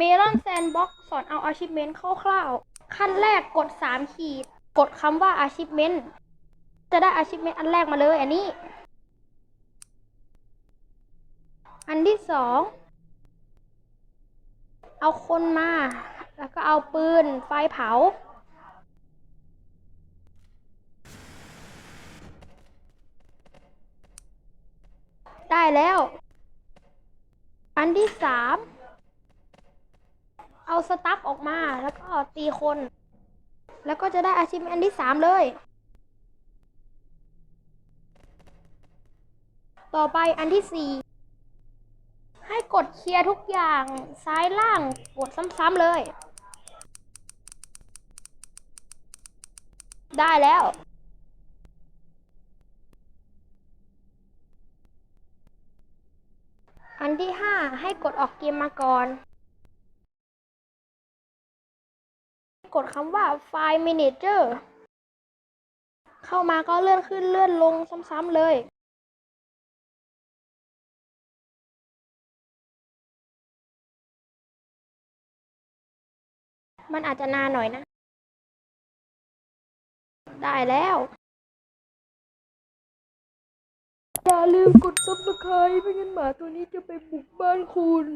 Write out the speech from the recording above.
เมลอนแซนบ็อกสอนเอา achievement คร่าวๆ ขั้นแรกกด 3 ขีด กดคำว่า achievement จะได้ achievement อันแรกมาเลยอันนี้ อันที่สองเอาคนมา แล้วก็เอาปืนไฟเผา ได้แล้ว อันที่สาม เอาสตัฟออกมาแล้วก็ตีคน แล้วก็จะได้อาชีพอันที่สามเลย ต่อไปอันที่สี่ให้กดเคลียร์ทุกอย่างซ้ายล่างกดซ้ำๆเลย ได้แล้วอันที่ห้าให้กดออกเกมมาก่อน กดคำว่า File Manager เข้ามาก็เลื่อนขึ้นเลื่อนลงซ้ำๆเลยมันอาจจะนานหน่อยนะ ได้แล้ว อย่าลืมกดซับสไครต์ไม่งั้นหมาตัวนี้จะไปบุกบ้านคุณ